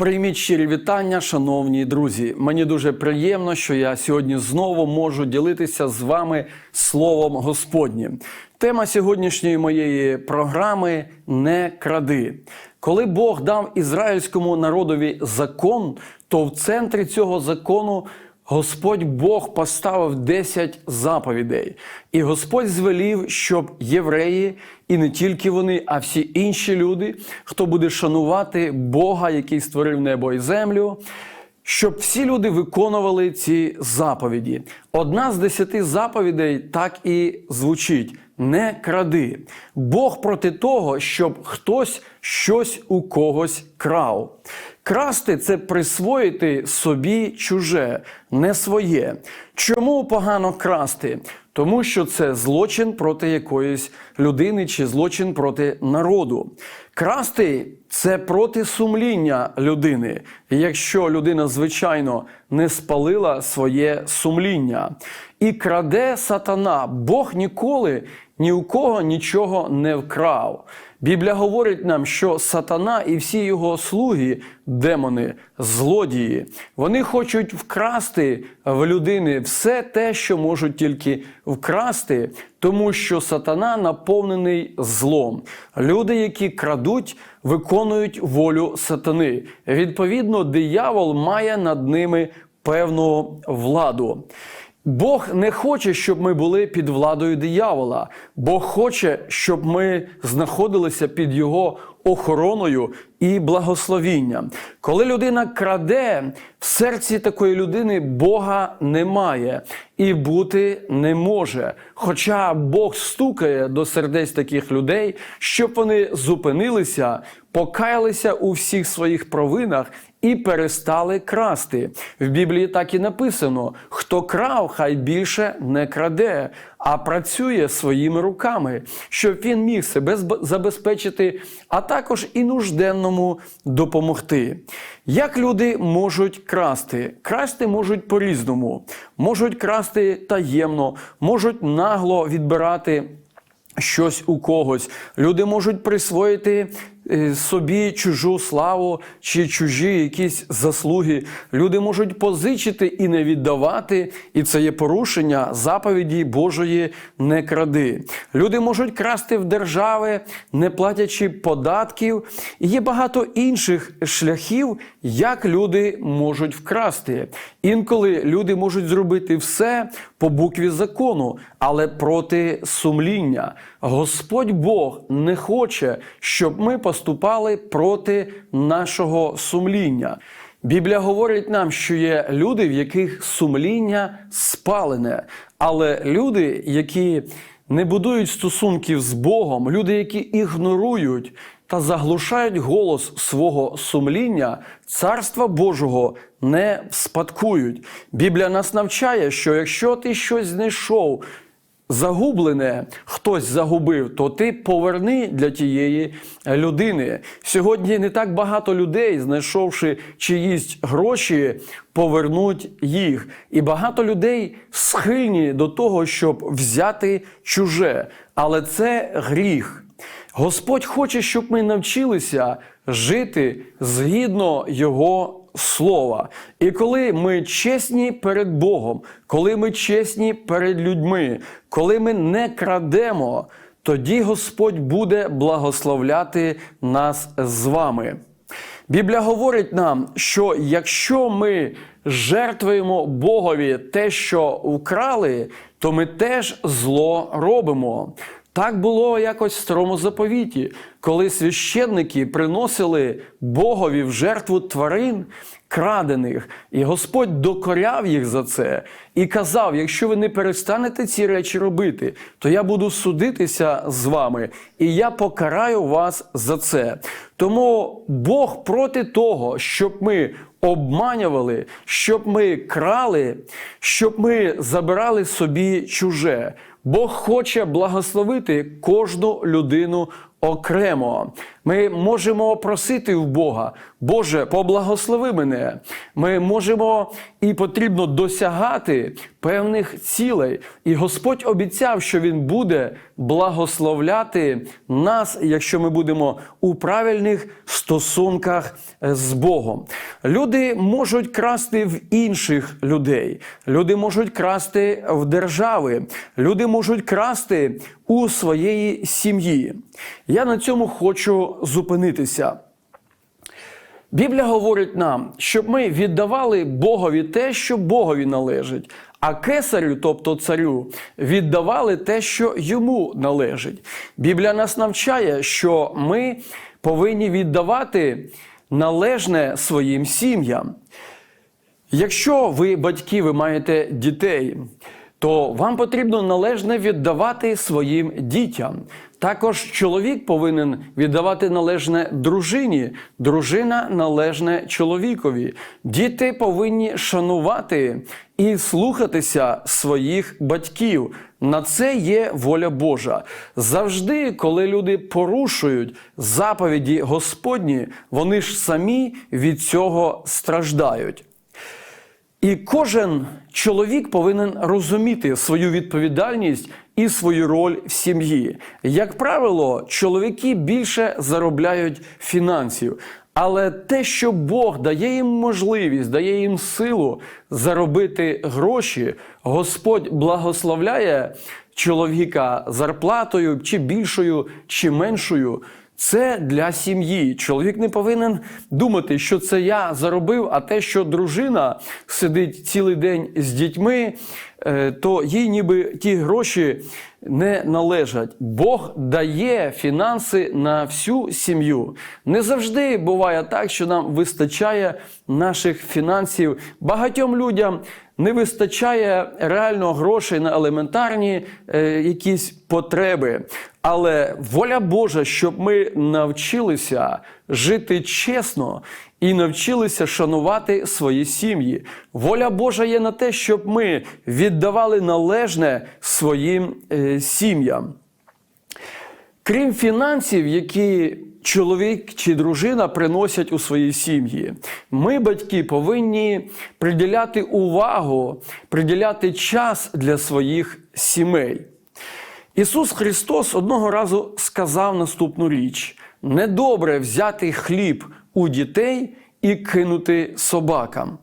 Прийміть щирі вітання, шановні друзі. Мені дуже приємно, що я сьогодні знову можу ділитися з вами словом Господнім. Тема сьогоднішньої моєї програми не кради. Коли Бог дав ізраїльському народові закон, то в центрі цього закону Господь Бог поставив 10 заповідей, і Господь звелів, щоб євреї, і не тільки вони, а всі інші люди, хто буде шанувати Бога, який створив небо і землю, щоб всі люди виконували ці заповіді. Одна з десяти заповідей так і звучить: не кради. Бог проти того, щоб хтось щось у когось крав. Красти це присвоїти собі чуже, не своє. Чому погано красти? Тому що це злочин проти якоїсь людини чи злочин проти народу. Красти це проти сумління людини, якщо людина, звичайно, не спалила своє сумління. І краде сатана, Бог ніколи ні у кого нічого не вкрав. Біблія говорить нам, що сатана і всі його слуги, демони, злодії, вони хочуть вкрасти в людини все те, що можуть тільки вкрасти, тому що сатана наповнений злом. Люди, які крадуть, виконують волю сатани. Відповідно, диявол має над ними певну владу. Бог не хоче, щоб ми були під владою диявола. Бог хоче, щоб ми знаходилися під його охороною і благословінням. Коли людина краде, в серці такої людини Бога немає і бути не може. Хоча Бог стукає до сердець таких людей, щоб вони зупинилися, покаялися у всіх своїх провинах і перестали красти. В Біблії так і написано: хто крав, хай більше не краде, а працює своїми руками, щоб він міг себе забезпечити, а також і нужденному допомогти. Як люди можуть красти? Красти можуть по-різному, можуть красти таємно, можуть нагло відбирати. Щось у когось. Люди можуть присвоїти собі чужу славу чи чужі якісь заслуги. Люди можуть позичити і не віддавати, і це є порушення заповіді Божої не кради. Люди можуть красти в держави, не платячи податків. І є багато інших шляхів, як люди можуть вкрасти. Інколи люди можуть зробити все по букві закону, але проти сумління. Господь Бог не хоче, щоб ми поступали проти нашого сумління. Біблія говорить нам, що є люди, в яких сумління спалене, але люди, які не будують стосунків з Богом, люди, які ігнорують та заглушають голос свого сумління, царства Божого не спадкують. Біблія нас навчає, що якщо ти щось знайшов, загублене, хтось загубив, то ти поверни для тієї людини. Сьогодні не так багато людей, знайшовши чиїсь гроші, повернуть їх. І багато людей схильні до того, щоб взяти чуже. Але це гріх. Господь хоче, щоб ми навчилися жити згідно Його слова. І коли ми чесні перед Богом, коли ми чесні перед людьми, коли ми не крадемо, тоді Господь буде благословляти нас з вами. Біблія говорить нам, що якщо ми жертвуємо Богові те, що вкрали, то ми теж зло робимо. Так було якось в старому заповіті, коли священники приносили Богові в жертву тварин крадених, і Господь докоряв їх за це і казав: якщо ви не перестанете ці речі робити, то я буду судитися з вами, і я покараю вас за це. Тому Бог проти того, щоб ми обманювали, щоб ми крали, щоб ми забирали собі чуже. Бог хоче благословити кожну людину окремо. Ми можемо просити в Бога, Боже, поблагослови мене. Ми можемо і потрібно досягати певних цілей. І Господь обіцяв, що Він буде благословляти нас, якщо ми будемо у правильних стосунках з Богом. Люди можуть красти в інших людей, люди можуть красти в держави, люди можуть красти у своєї сім'ї. Я на цьому хочу зупинитися. Біблія говорить нам, щоб ми віддавали Богові те, що Богові належить, а кесарю, тобто царю, віддавали те, що йому належить. Біблія нас навчає, що ми повинні віддавати належне своїм сім'ям. Якщо ви батьки, ви маєте дітей, то вам потрібно належне віддавати своїм дітям. Також чоловік повинен віддавати належне дружині, дружина належне чоловікові. Діти повинні шанувати і слухатися своїх батьків. На це є воля Божа. Завжди, коли люди порушують заповіді Господні, вони ж самі від цього страждають. І кожен чоловік повинен розуміти свою відповідальність і свою роль в сім'ї. Як правило, чоловіки більше заробляють фінансів. Але те, що Бог дає їм можливість, дає їм силу заробити гроші, Господь благословляє чоловіка зарплатою чи більшою, чи меншою. Це для сім'ї. Чоловік не повинен думати, що це я заробив, а те, що дружина сидить цілий день з дітьми, то їй ніби ті гроші не належать. Бог дає фінанси на всю сім'ю. Не завжди буває так, що нам вистачає наших фінансів. Багатьом людям не вистачає реально грошей на елементарні е, якісь потреби. Але воля Божа, щоб ми навчилися жити чесно і навчилися шанувати свої сім'ї. Воля Божа є на те, щоб ми віддавали належне своїм е, сім'ям. Крім фінансів, які чоловік чи дружина приносять у свої сім'ї, ми, батьки, повинні приділяти увагу, приділяти час для своїх сімей. Ісус Христос одного разу сказав наступну річ: недобре взяти хліб у дітей і кинути собакам.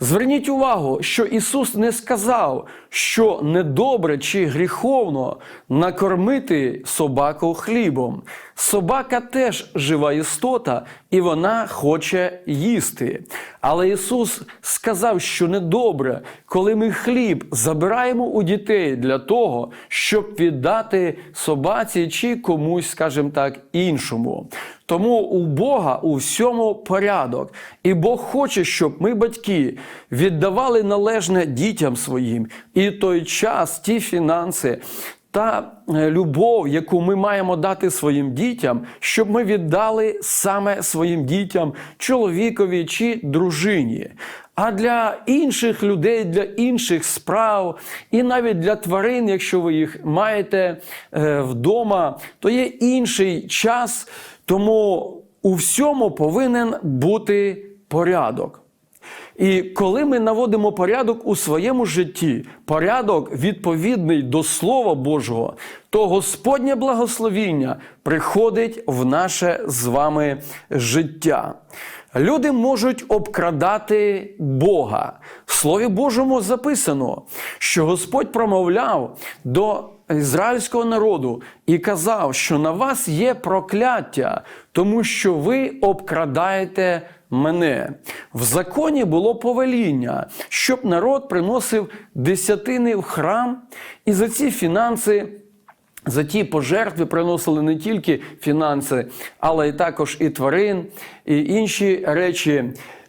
Зверніть увагу, що Ісус не сказав, що недобре чи гріховно накормити собаку хлібом. Собака теж жива істота, і вона хоче їсти. Але Ісус сказав, що недобре, коли ми хліб забираємо у дітей для того, щоб віддати собаці чи комусь, скажімо так, іншому. Тому у Бога у всьому порядок. І Бог хоче, щоб ми, батьки, віддавали належне дітям своїм і той час, ті фінанси. Та е, любов, яку ми маємо дати своїм дітям, щоб ми віддали саме своїм дітям, чоловікові чи дружині. А для інших людей, для інших справ, і навіть для тварин, якщо ви їх маєте е, вдома, то є інший час. Тому у всьому повинен бути порядок. І коли ми наводимо порядок у своєму житті, порядок відповідний до Слова Божого, то Господнє благословіння приходить в наше з вами життя. Люди можуть обкрадати Бога. В Слові Божому записано, що Господь промовляв до ізраїльського народу і казав, що на вас є прокляття, тому що ви обкрадаєте мене. В законі було повеління, щоб народ приносив десятини в храм, і за ці фінанси. За ті пожертви приносили не тільки фінанси, але й також і тварин, і інші речі.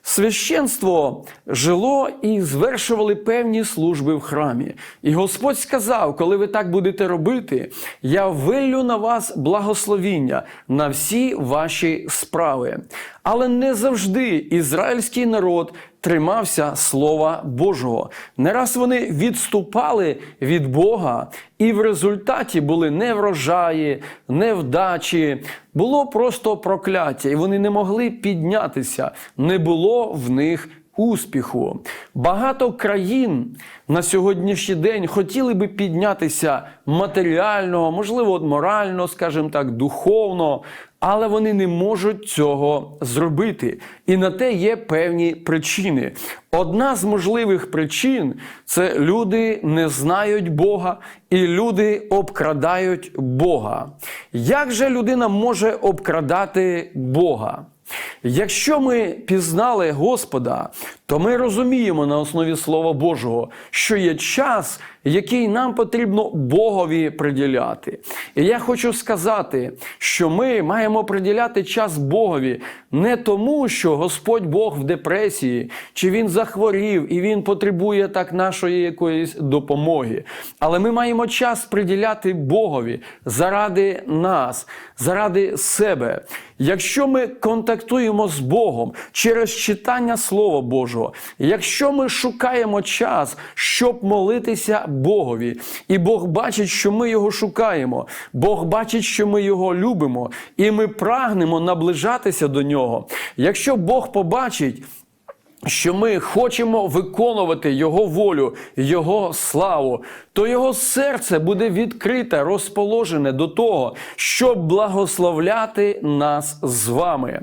Священство жило і звершували певні служби в храмі. І Господь сказав: коли ви так будете робити, я виллю на вас благословіння на всі ваші справи. Але не завжди ізраїльський народ тримався Слова Божого. Не раз вони відступали від Бога, і в результаті були неврожаї, невдачі, було просто прокляття, і вони не могли піднятися, не було в них успіху. Багато країн на сьогоднішній день хотіли би піднятися матеріально, можливо, морально, скажімо так, духовно, але вони не можуть цього зробити. І на те є певні причини. Одна з можливих причин це люди не знають Бога і люди обкрадають Бога. Як же людина може обкрадати Бога? Якщо ми пізнали Господа, то ми розуміємо на основі Слова Божого, що є час, який нам потрібно Богові приділяти. І я хочу сказати, що ми маємо приділяти час Богові не тому, що Господь Бог в депресії, чи Він захворів і Він потребує так нашої якоїсь допомоги. Але ми маємо час приділяти Богові заради нас, заради себе. Якщо ми контактуємо з Богом через читання Слова Божого, якщо ми шукаємо час, щоб молитися Богові, і Бог бачить, що ми його шукаємо, Бог бачить, що ми його любимо, і ми прагнемо наближатися до нього. Якщо Бог побачить, що ми хочемо виконувати Його волю, Його славу, то Його серце буде відкрите, розположене до того, щоб благословляти нас з вами.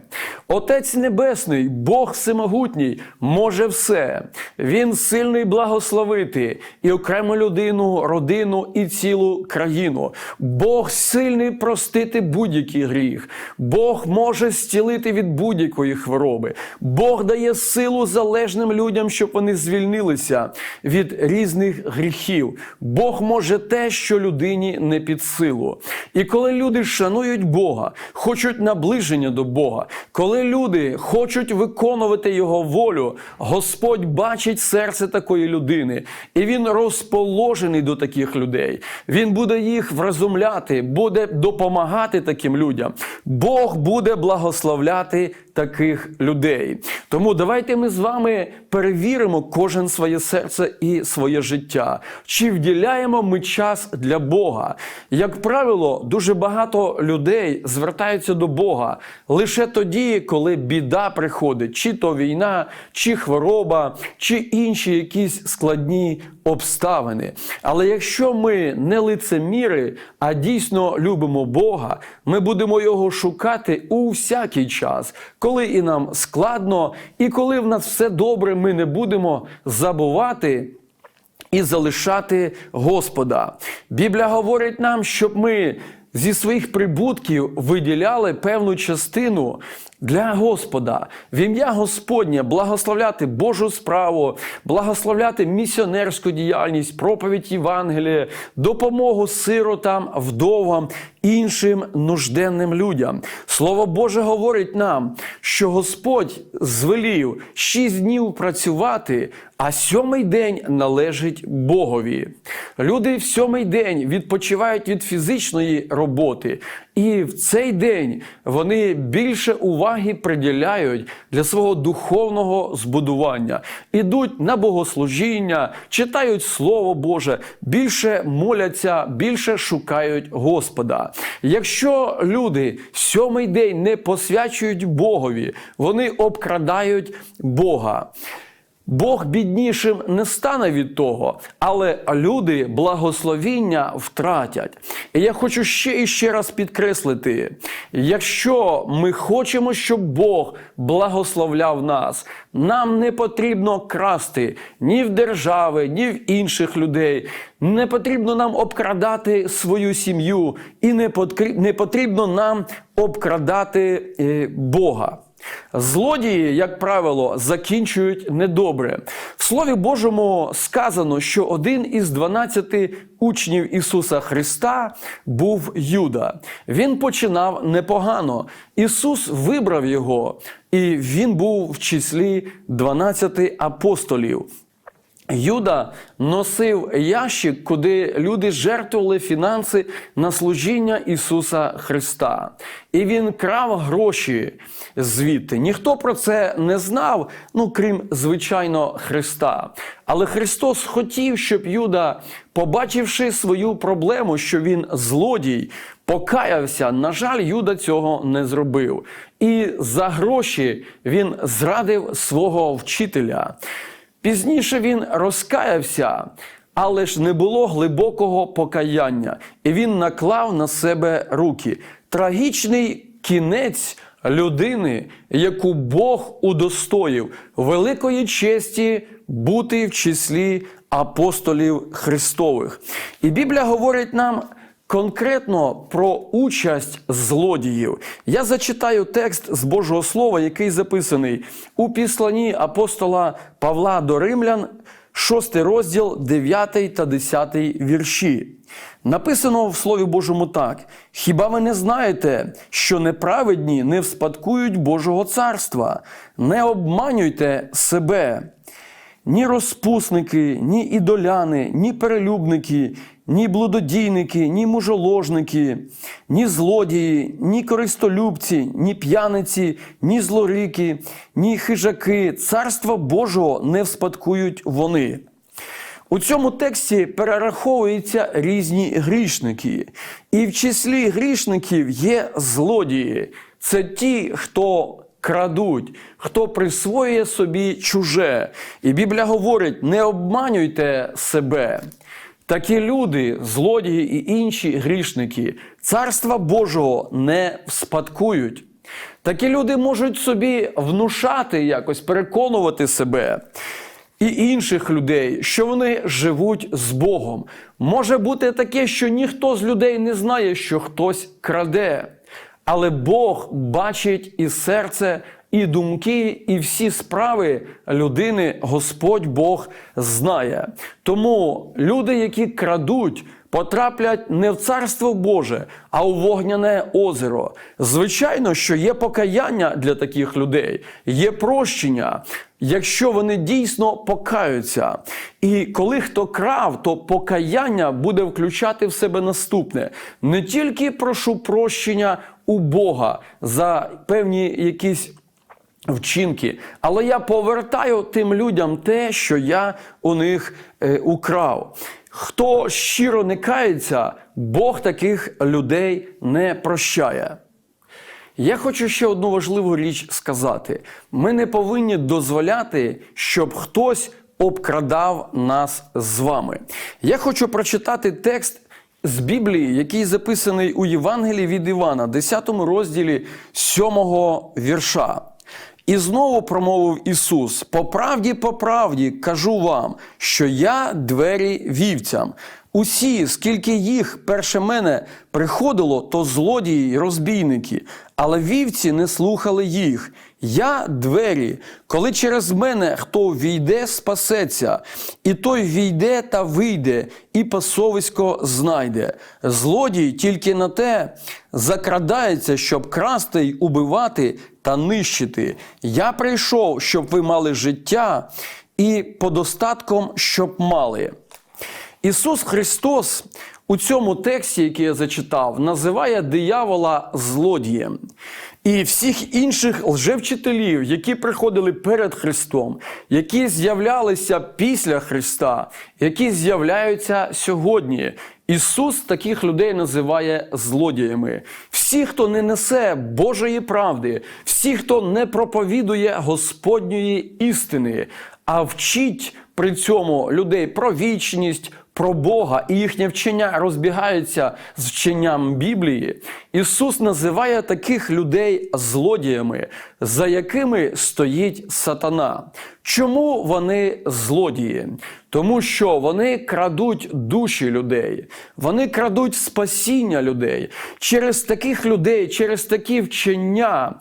Отець Небесний, Бог Всемогутній, може все. Він сильний благословити і окрему людину, родину і цілу країну. Бог сильний простити будь-який гріх. Бог може зцілити від будь-якої хвороби. Бог дає силу залежним людям, щоб вони звільнилися від різних гріхів. Бог може те, що людині не під силу. І коли люди шанують Бога, хочуть наближення до Бога, коли люди хочуть виконувати Його волю, Господь бачить серце такої людини, і Він розположений до таких людей. Він буде їх вразумляти, буде допомагати таким людям. Бог буде благословляти таких людей. Тому давайте ми з вами перевіримо кожен своє серце і своє життя. Чи вділяємо ми час для Бога? Як правило, дуже багато людей звертаються до Бога лише тоді, коли біда приходить, чи то війна, чи хвороба, чи інші якісь складні обставини. Але якщо ми не лицеміри, а дійсно любимо Бога, ми будемо його шукати у всякий час, коли і нам складно, і коли в нас все добре, ми не будемо забувати. І залишати Господа. Біблія говорить нам, щоб ми зі своїх прибутків виділяли певну частину для Господа, в ім'я Господнє благословляти Божу справу, благословляти місіонерську діяльність, проповідь Євангелія, допомогу сиротам, вдовам, іншим нужденним людям. Слово Боже говорить нам, що Господь звелів шість днів працювати, а сьомий день належить Богові. Люди в сьомий день відпочивають від фізичної роботи, і в цей день вони більше уваги приділяють для свого духовного збудування, ідуть на богослужіння, читають Слово Боже, більше моляться, більше шукають Господа. Якщо люди сьомий день не посвячують Богові, вони обкрадають Бога. Бог біднішим не стане від того, але люди благословіння втратять. І я хочу ще і ще раз підкреслити: якщо ми хочемо, щоб Бог благословляв нас, нам не потрібно красти ні в держави, ні в інших людей. Не потрібно нам обкрадати свою сім'ю, і не потрібно нам обкрадати е, Бога. Злодії, як правило, закінчують недобре. В Слові Божому сказано, що один із 12 учнів Ісуса Христа був Юда. Він починав непогано. Ісус вибрав його, і він був в числі 12 апостолів. Юда носив ящик, куди люди жертвували фінанси на служіння Ісуса Христа. І він крав гроші звідти. Ніхто про це не знав, ну крім звичайно Христа. Але Христос хотів, щоб Юда, побачивши свою проблему, що він злодій, покаявся. На жаль, Юда цього не зробив. І за гроші він зрадив свого вчителя. Пізніше він розкаявся, але ж не було глибокого покаяння, і він наклав на себе руки. Трагічний кінець людини, яку Бог удостоїв великої честі бути в числі апостолів Христових. І Біблія говорить нам. Конкретно про участь злодіїв. Я зачитаю текст з Божого Слова, який записаний у післанні апостола Павла до Римлян, 6 розділ, 9 та 10 вірші. Написано в Слові Божому так: Хіба ви не знаєте, що неправедні не вспадкують Божого царства? Не обманюйте себе. Ні розпусники, ні ідоляни, ні перелюбники, ні блудодійники, ні мужоложники, ні злодії, ні користолюбці, ні п'яниці, ні злорики, ні хижаки, царства Божого не вспадкують вони. У цьому тексті перераховуються різні грішники, і в числі грішників є злодії. Це ті, хто крадуть, хто присвоює собі чуже. І Біблія говорить: не обманюйте себе. Такі люди, злодії і інші грішники, царства Божого не вспадкують. Такі люди можуть собі внушати якось, переконувати себе і інших людей, що вони живуть з Богом. Може бути таке, що ніхто з людей не знає, що хтось краде. Але Бог бачить і серце, і думки, і всі справи людини Господь Бог знає. Тому люди, які крадуть, потраплять не в царство Боже, а у вогняне озеро. Звичайно, що є покаяння для таких людей, є прощення. Якщо вони дійсно покаються. І коли хто крав, то покаяння буде включати в себе наступне: не тільки прошу прощення у Бога за певні якісь. Вчинки, але я повертаю тим людям те, що я у них е, украв. Хто щиро не кається, Бог таких людей не прощає. Я хочу ще одну важливу річ сказати: ми не повинні дозволяти, щоб хтось обкрадав нас з вами. Я хочу прочитати текст. З Біблії, який записаний у Євангелії від Івана, 10 розділі 7 вірша. І знову промовив Ісус: По правді, по правді кажу вам, що я двері вівцям. Усі, скільки їх перше мене приходило, то злодії й розбійники, але вівці не слухали їх. Я двері, коли через мене хто війде, спасеться, і той війде та вийде, і пасовисько знайде. Злодій тільки на те закрадається, щоб красти й убивати та нищити. Я прийшов, щоб ви мали життя, і подостатком, щоб мали. Ісус Христос у цьому тексті, який я зачитав, називає диявола злодієм. І всіх інших лжевчителів, які приходили перед Христом, які з'являлися після Христа, які з'являються сьогодні. Ісус таких людей називає злодіями. Всі, хто не несе Божої правди, всі, хто не проповідує Господньої істини, а вчить при цьому людей про вічність, про Бога і їхнє вчення розбігаються з вченням Біблії. Ісус називає таких людей злодіями, за якими стоїть сатана. Чому вони злодії? Тому що вони крадуть душі людей, вони крадуть спасіння людей через таких людей, через такі вчення.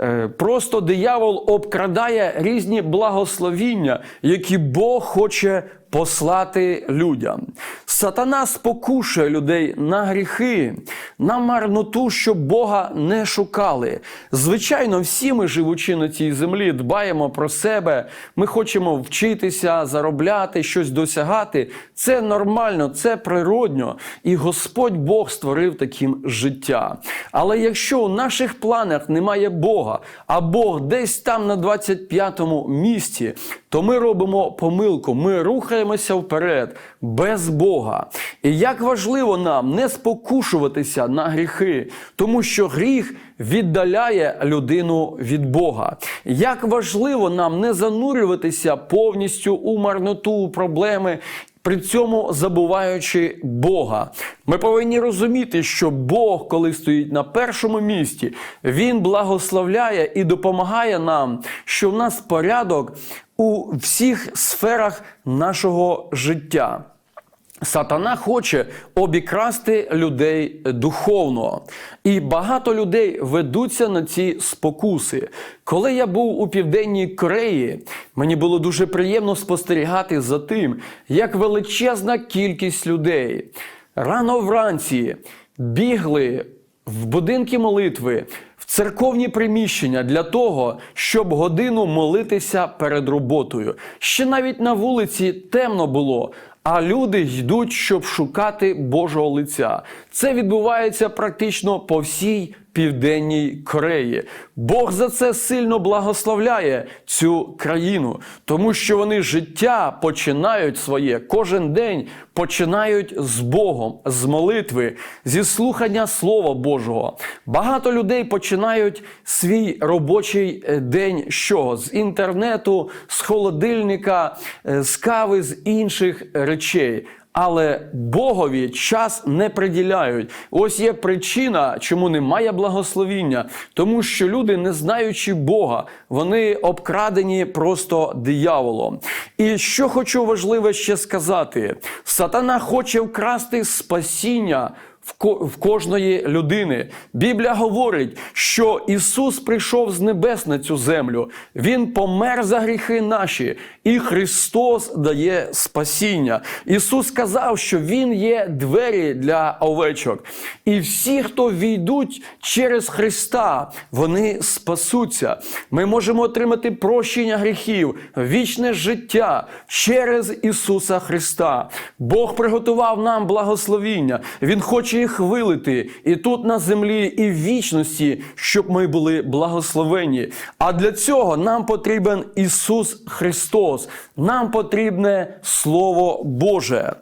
Е, просто диявол обкрадає різні благословіння, які Бог хоче послати людям. Сатана спокушує людей на гріхи, на марноту, щоб Бога не шукали. Звичайно, всі ми, живучи на цій землі, дбаємо про себе. Ми хочемо вчитися, заробляти, щось досягати. Це нормально, це природньо. І Господь Бог створив таким життя. Але якщо у наших планах немає Бога, а Бог десь там на 25-му місці, то ми робимо помилку. Ми рухаємося вперед без Бога. І як важливо нам не спокушуватися на гріхи, тому що гріх віддаляє людину від Бога. Як важливо нам не занурюватися повністю у марноту, у проблеми. При цьому забуваючи Бога, ми повинні розуміти, що Бог, коли стоїть на першому місці, Він благословляє і допомагає нам, що в нас порядок у всіх сферах нашого життя. Сатана хоче обікрасти людей духовно, і багато людей ведуться на ці спокуси. Коли я був у південній Кореї, мені було дуже приємно спостерігати за тим, як величезна кількість людей рано вранці бігли в будинки молитви, церковні приміщення для того, щоб годину молитися перед роботою. Ще навіть на вулиці темно було. А люди йдуть, щоб шукати Божого лиця. Це відбувається практично по всій південній Кореї. Бог за це сильно благословляє цю країну, тому що вони життя починають своє кожен день починають з Богом, з молитви, зі слухання Слова Божого. Багато людей починають свій робочий е, день чого? З інтернету, з холодильника, е, з кави, з інших речей. Але Богові час не приділяють. Ось є причина, чому немає благословіння, тому що люди, не знаючи Бога, вони обкрадені просто дияволом. І що хочу важливе ще сказати: сатана хоче вкрасти спасіння в кожної людини. Біблія говорить, що Ісус прийшов з небес на цю землю, Він помер за гріхи наші, і Христос дає спасіння. Ісус сказав, що Він є двері для овечок. І всі, хто війдуть через Христа, вони спасуться. Ми можемо отримати прощення гріхів, вічне життя через Ісуса Христа. Бог приготував нам благословіння. Він хоче їх вилити і тут на землі, і в вічності, щоб ми були благословені. А для цього нам потрібен Ісус Христос, нам потрібне Слово Боже.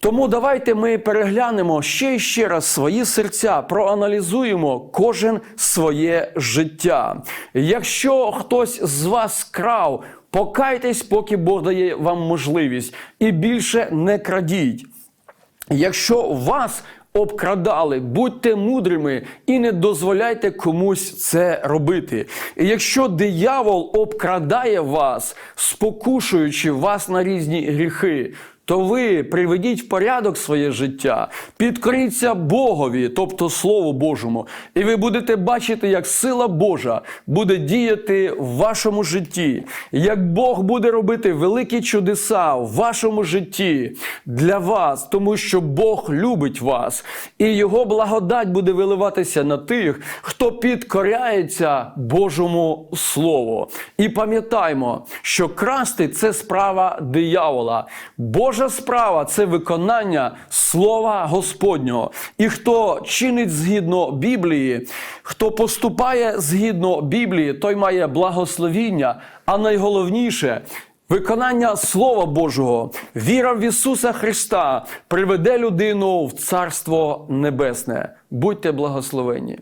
Тому давайте ми переглянемо ще і ще раз свої серця, проаналізуємо кожен своє життя. Якщо хтось з вас крав, покайтесь, поки Бог дає вам можливість, і більше не крадіть. Якщо вас обкрадали, будьте мудрими і не дозволяйте комусь це робити. І якщо диявол обкрадає вас, спокушуючи вас на різні гріхи, то ви приведіть в порядок своє життя, підкоріться Богові, тобто Слову Божому, і ви будете бачити, як сила Божа буде діяти в вашому житті, як Бог буде робити великі чудеса в вашому житті для вас, тому що Бог любить вас, і Його благодать буде виливатися на тих, хто підкоряється Божому Слову. І пам'ятаймо, що красти це справа диявола. Боже Божа справа це виконання Слова Господнього. І хто чинить згідно Біблії, хто поступає згідно Біблії, той має благословіння, а найголовніше. Виконання Слова Божого, віра в Ісуса Христа приведе людину в Царство Небесне. Будьте благословені.